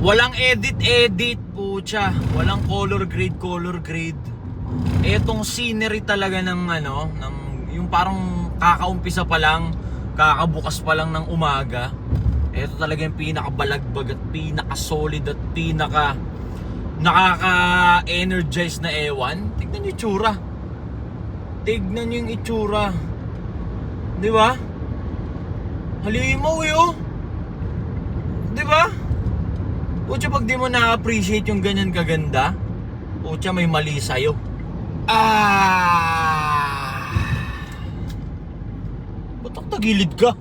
Walang edit-edit po siya. Walang color grade, color grade. Etong scenery talaga ng ano, ng yung parang kakaumpisa pa lang, kakabukas pa lang ng umaga. Ito talaga yung pinakabalagbag at pinaka-solid at pinaka nakaka-energize na ewan. Tignan yung itsura. Tignan yung itsura. Di ba? Halimaw eh oh. Di ba? Pucha, pag di mo na-appreciate yung ganyan kaganda, pucha, may mali sa'yo. Ah! Ba't ang tagilid ka?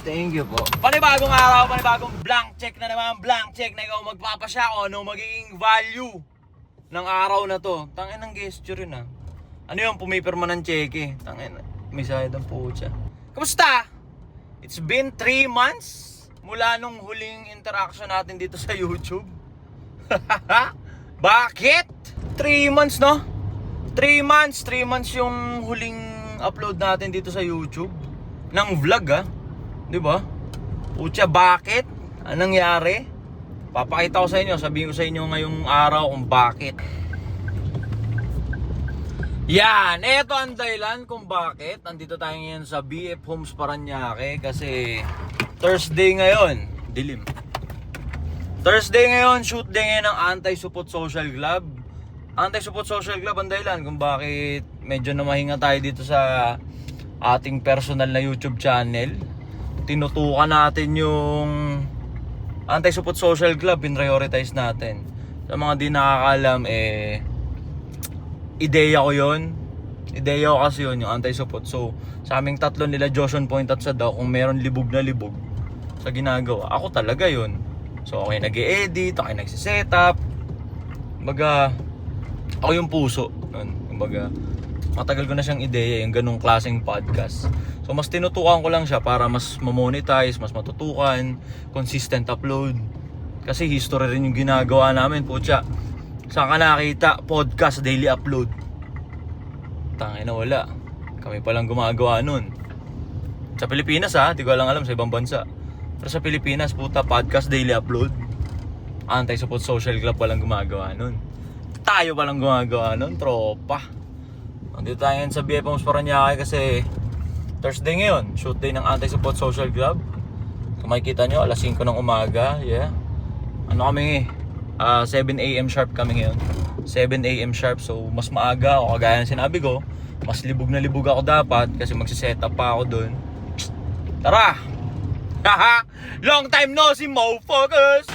Thank you po. Panibagong araw, panibagong blank check na naman. Blank check na ikaw magpapasya kung ano magiging value ng araw na to. Tangin ng gesture yun ah. Ano yung pumipirma ng cheque? Tangin, may sayad ang pucha. Kamusta? It's been 3 months mula nung huling interaction natin dito sa YouTube. Bakit? 3 months no? 3 months, 3 months yung huling upload natin dito sa YouTube ng vlog ah. 'Di ba? Pucha, bakit? Anong nangyari? Papakita ko sa inyo, sabihin ko sa inyo ngayong araw kung bakit. Yan, eto ang dahilan kung bakit nandito tayo ngayon sa BF Homes Paranaque kasi Thursday ngayon, dilim. Thursday ngayon, shoot day ngayon ng Anti-Supot Social Club. Anti-Supot Social Club ang dahilan kung bakit medyo namahinga tayo dito sa ating personal na YouTube channel. Tinutukan natin yung Anti-Supot Social Club, prioritize natin. Sa mga di nakakalam, eh, ideya ko yon Ideya ko kasi yun, yung anti-support. So, sa aming tatlo nila, Joshon Point at Sadaw, kung meron libog na libog sa ginagawa, ako talaga yun. So, ako yung nag edit ako yung nagsisetup. Kumbaga, ako yung puso. Nun. Kumbaga, matagal ko na siyang ideya, yung ganong klaseng podcast. So, mas tinutukan ko lang siya para mas mamonetize, mas matutukan, consistent upload. Kasi history rin yung ginagawa namin, putya. Saan ka nakita? Podcast, daily upload. Tangay na wala. Kami palang gumagawa nun. Sa Pilipinas ha, di ko lang alam sa ibang bansa. Pero sa Pilipinas, puta, podcast daily upload. Anti-support social club palang gumagawa nun. Tayo palang gumagawa nun, tropa. Nandito tayo ngayon sa BF Homes Paranaque kasi Thursday ngayon, shoot day ng Anti-Support Social Club. Kung makikita nyo, alas 5 ng umaga, yeah. Ano kami, ah 7 a.m. sharp kami ngayon. 7 a.m. sharp, so mas maaga ako, kagaya ng sinabi ko. Mas libog na libog ako dapat kasi magsiset up pa ako doon. Tara! Haha! Long time no see, mo focus!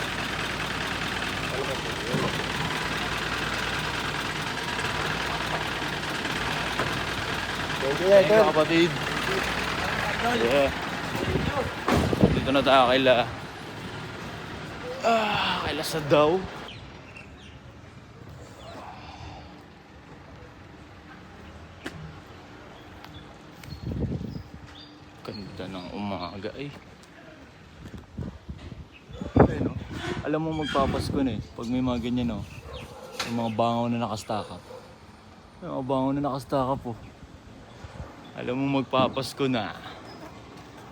Thank you, kapatid. Yeah. Dito na tayo kaila. Ah, kaila sa daw. Ganda ng umaga eh. Ayun, no? Alam mo magpapasko na eh. Pag may mga ganyan no. Yung mga bangaw na nakastack up. Yung mga bangaw na nakastack up po. Alam mo magpapasko na.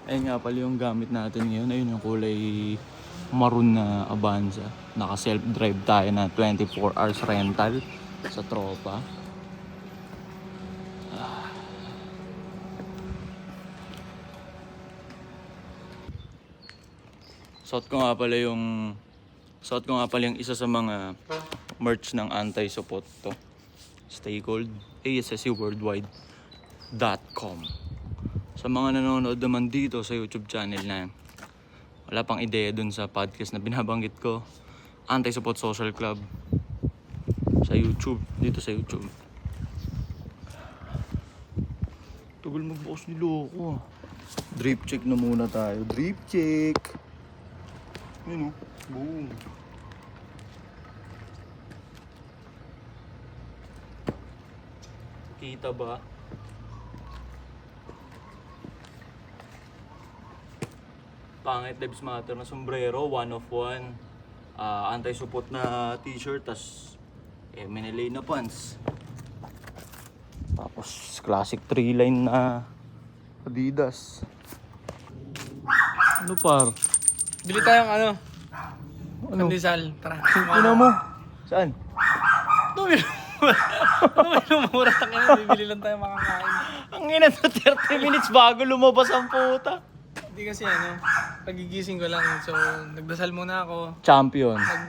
Ayun nga pala yung gamit natin ngayon. Ayun yung kulay maroon na Avanza. Naka self-drive tayo na 24 hours rental sa tropa. Suot ko nga pala yung Suot ko nga pala yung isa sa mga merch ng anti-support to. Stay Gold. ASSC Worldwide com Sa mga nanonood naman dito sa YouTube channel na wala pang ideya dun sa podcast na binabanggit ko, Anti-Support Social Club sa YouTube, dito sa YouTube. Tagal magbukas ni Loko. Drip check na muna tayo. Drip check. Yun o. Boom. Kita ba? Pangit Lives Matter na sombrero, one of one. Ah, anti-support na t-shirt, tas eh, Menelay na pants. Tapos classic 3 line na Adidas. Ano par? Bili tayong ano, Ano? pandesal. Tara. Tingnan mo. Saan? Tumil. Tumil mura tayo bibili lang tayo makakain. Ang ina to 30 minutes bago lumabas ang puta. Hindi kasi ano, pagigising ko lang. So, nagdasal muna ako. Champion. Nag...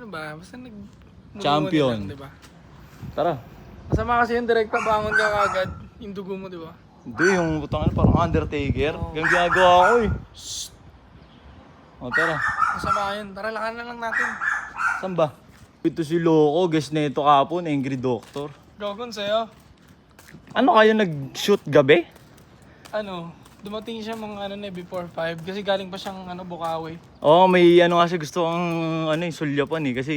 Ano ba? Basta nag... Champion. Lang, di ba? Tara. Masama kasi yung direkta bangon ka kagad. Yung dugo mo, di ba? Hindi, yung putang ano, parang Undertaker. Yung ginagawa ko eh. Shhh. O tara. Masama yun. Tara, lakan na lang natin. Saan ba? Ito si Loco, guest nito kapon, Angry Doctor. Gogon sa'yo. Ano kayo nag-shoot gabi? Ano, dumating siya mga ano na before 5 kasi galing pa siyang ano Bukawi. Oo, oh, may ano kasi gusto kong ano, eh, sulyapan eh. Kasi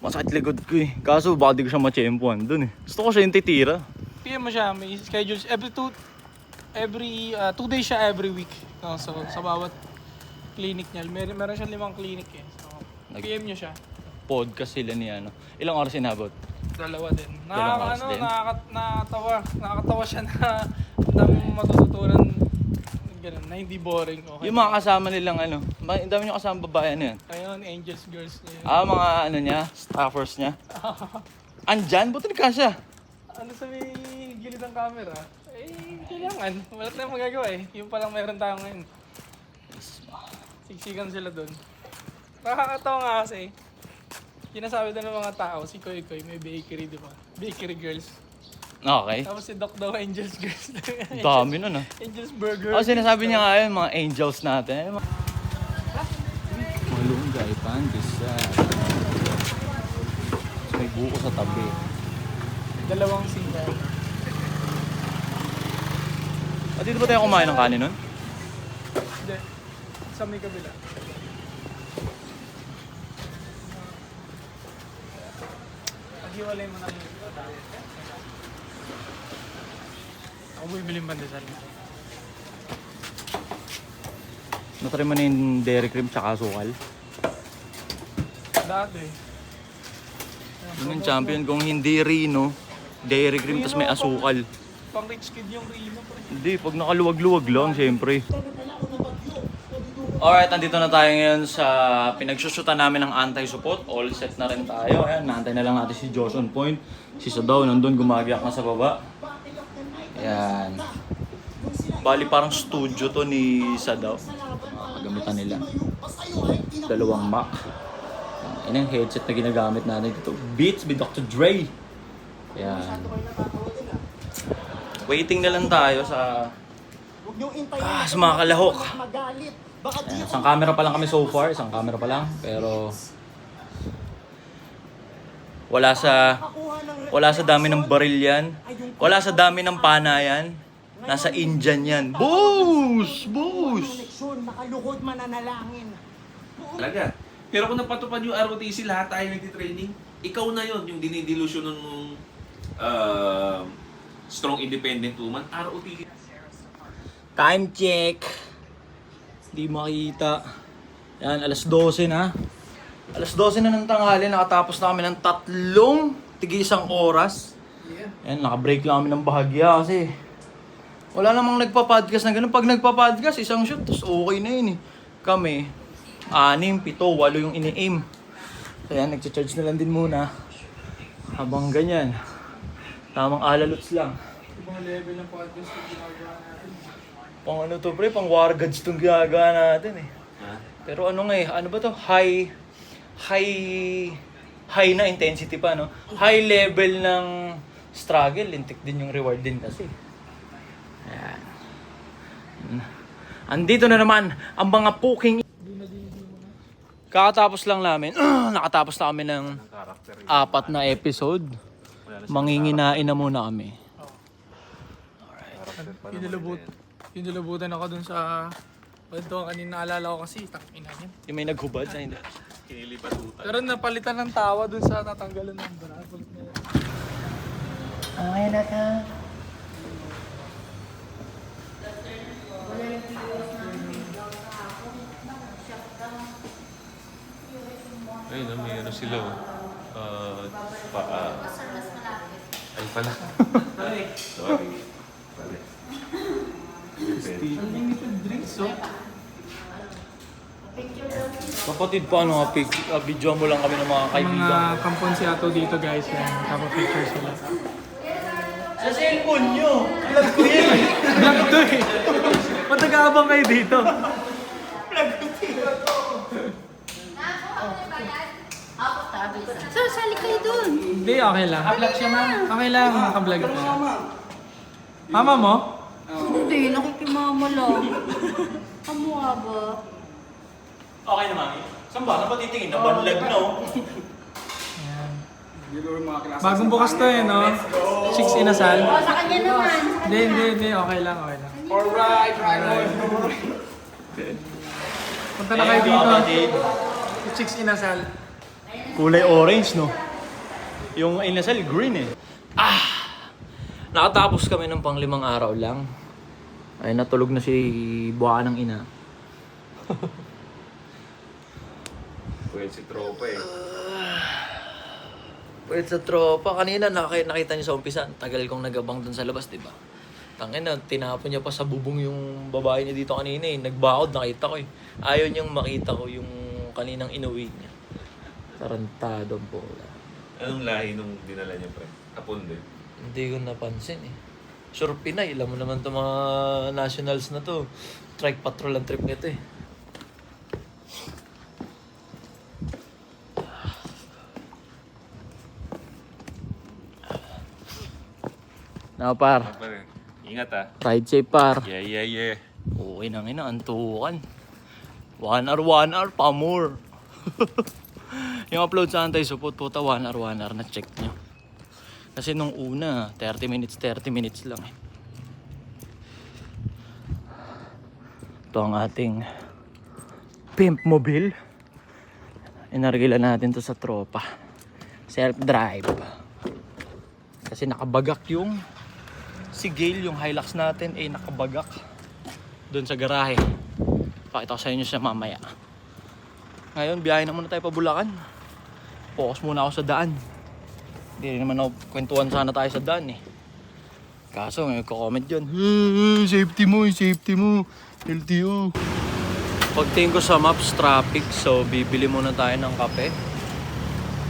masakit likod ko eh. Kaso baka di ko siya machempuan dun eh. Gusto ko siya yung titira. PM mo siya, may schedule siya. every two every uh, two days siya every week. No, so sa bawat clinic niya, mer meron siya limang clinic eh. So, Nag- PM niyo siya. Podcast sila ni ano. Ilang oras inabot? Dalawa din. Nakaka, oras ano, din. nakaka, nakakatawa. Nakakatawa siya na ang matututunan ganun, na hindi boring. Okay. Yung mga kasama nilang ano. ma- Ang dami nyo kasama babae ano yan. Ayun, Angels Girls na yun. Ah, mga ano niya, staffers niya. Andyan, buti ka siya. ano sa may gilid ng camera? Eh, kailangan. Wala tayong magagawa eh. Yung palang meron tayo ngayon. Siksikan sila doon. Nakakatawa nga kasi. Sinasabi doon ng mga tao, si Koy Koy may bakery, di ba? Bakery Girls. Okay. Tapos si Doc daw, Angels Girls. Dami nun ah. Angels Burger. Oh, sinasabi niya nga yun, mga angels natin. Malunggay, pandesal. May buko sa tabi. Dalawang single. At dito ba tayo kumain ng kanin nun? Hindi. Sa may kabila. Paghiwalay mo na yung Ako bibili ng pandesal. Natry mo na yung dairy cream tsaka sukal. Dati. Yun yung champion kung hindi Rino, dairy cream tas may asukal. Pang rich kid yung Rino. Hindi, pag nakaluwag-luwag lang, siyempre. Alright, andito na tayo ngayon sa pinagsusutan namin ng anti-support. All set na rin tayo. Ayan, naantay na lang natin si Johnson Point. Si Sadaw, nandun, gumagiyak na sa baba. Ayan. Bali, parang studio to ni Sadaw. Uh, gamitan nila. Dalawang Mac. Yun ang headset na ginagamit natin dito. Beats by Dr. Dre. Ayan. Waiting na lang tayo sa Ah, sa mga kalahok. Ayan, isang camera pa lang kami so far, isang camera pa lang, pero wala sa wala sa dami ng baril yan. Wala sa dami ng pana yan. Nasa Indian yan. Boos! Boos! koneksyon, nakaluhod mananalangin. Talaga. Pero kung napatupad yung ROTC, lahat tayo nagtitraining, ikaw na yon yung dinidelusionan mong uh, strong independent woman, ROTC. Time check. Hindi makita. Yan, alas 12 na. Alas 12 na ng tanghali, nakatapos na kami ng tatlong tigi isang oras. Yan, nakabreak lang kami ng bahagya kasi wala namang nagpa-podcast na ganun. Pag nagpa-podcast, isang shoot, tapos okay na yun eh. Kami, anim, pito, walo yung ini-aim. Kaya nag-charge na lang din muna. Habang ganyan. Tamang alalots lang. Ibang level ng podcast na ginagawa natin. Pang ano to pre, pang war guards tong ginagawa natin eh. Pero ano nga eh, ano ba to? High, high, high na intensity pa no? High level ng struggle, lintik din yung reward din kasi. Ayan. Andito na naman ang mga puking Kakatapos lang namin, nakatapos na kami ng apat na episode. Manginginain na muna kami. Pinilabut. Pinilabutan ako dun sa... Ito, kanina naalala ko kasi, tangina niya. Yung may naghubad na hindi. Pero napalitan ng tawa dun sa tatanggalan ng bra. Palit na yun. Okay na ka. Ayun, may ano sila oh. Uh, pa, uh, ay, pala. Sorry. Pare. Unlimited drinks, oh. Kapatid, paano nga, pic, uh, video mo lang kami ng mga Mga kampon si Ato dito, guys. Yan, kapapicture sila. Sa cellphone nyo! Alam ko yan! Vlog to eh. Ba't nag-aabang kayo dito? Sasali kayo dun. Hindi, okay lang. Okay lang, makablog ka. Mama mo? Hindi, nakikimama lang. Kamukha ba? Okay na, mami. Saan ba? Saan ba titingin? Nabanlag na, oh. Bagong bukas to eh, no? Chicks inasal. O, sa kanya naman. Hindi, hindi, hindi. Okay lang, okay lang. Alright, right. Punta na kayo dito. Chicks inasal. Kulay orange, no? Yung inasal, green eh. Ah! Nakatapos kami ng pang limang araw lang. Ay, natulog na si buha ng ina. Pwede si tropa eh. Pwede sa tropa. Kanina nakita, nakita niyo sa umpisa, tagal kong nagabang dun sa labas, di ba? Tangin na, tinapon niya pa sa bubong yung babae niya dito kanina eh. Nagbaod, nakita ko eh. Ayaw niyang makita ko yung kaninang inuwi niya. Tarantado po. Anong lahi nung dinala niya, pre? Hapon din. Hindi ko napansin eh. Sure Pinay, alam mo naman itong mga nationals na to. Trike patrol ang trip nito eh. Now par, pare. Ingat ah. ride safe par. Yeah, yeah, yeah. Uy, nang ina, antukan. One hour, one hour, pa more. yung upload sa anti-support po, one hour, one hour na check nyo. Kasi nung una, 30 minutes, 30 minutes lang eh. Ito ang ating pimp mobile. Inargila natin to sa tropa. Self-drive. Kasi nakabagak yung si Gale, yung Hilux natin, eh nakabagak doon sa garahe. Pakita ko sa inyo siya mamaya. Ngayon, biyahe na muna tayo pa Bulacan. Focus muna ako sa daan. Hindi rin naman ako kwentuhan sana tayo sa daan eh. Kaso may comment yun. "Eh, safety mo, safety mo. LTO. Pagtingin ko sa maps, traffic. So, bibili muna tayo ng kape.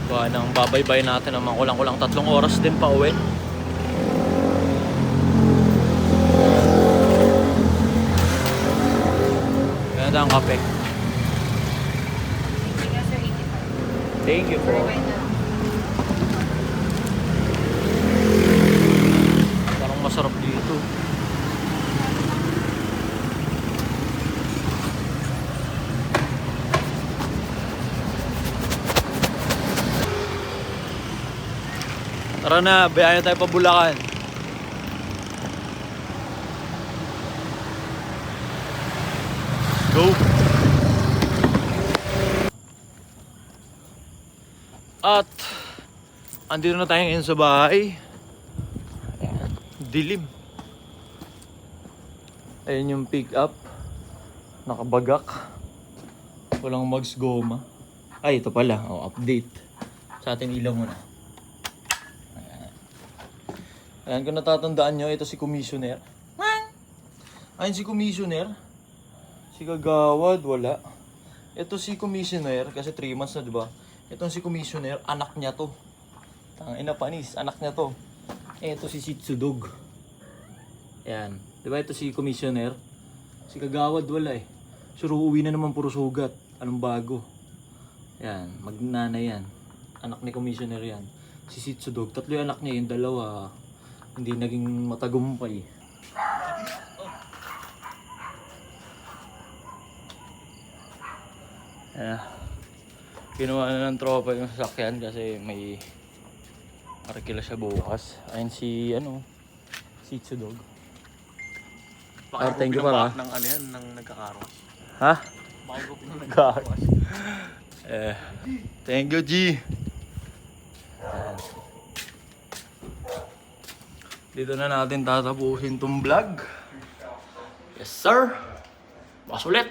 Gawa nang babaybay natin naman kulang-kulang tatlong oras din pa uwi. Ganda ang kape. Thank you po. Parang masarap dito. Tara na, bayan tayo pa Bulacan. Go! At andito na tayo ngayon sa bahay. Ayan, dilim. Ayan yung pick up. Nakabagak. Walang mags goma. Ay, ito pala. Oh, update. Sa atin ilaw muna. Ayan. Ayan, kung natatandaan nyo, ito si Commissioner. Ayun si Commissioner. Si Kagawad, wala. Ito si Commissioner, kasi 3 months na, di ba? Itong si Commissioner, anak niya to. Tangina ina panis, anak niya to. Ito si Sitsudog. Yan. Di ba ito si Commissioner? Si Kagawad wala eh. Sure, uuwi na naman puro sugat. Anong bago? Yan, magnana yan. Anak ni Commissioner yan. Si Sitsudog. Tatlo yung anak niya, yung dalawa. Hindi naging matagumpay. Yeah. Ginawa na ng tropa yung sasakyan kasi may arkila siya bukas. Ayun si ano, si Dog. Ah, thank you para. Ng ano yan, ng nagkakaroon. Ha? God. eh, thank you, G. Ayan. Dito na natin tatapusin tong vlog. Yes, sir. Mas ulit.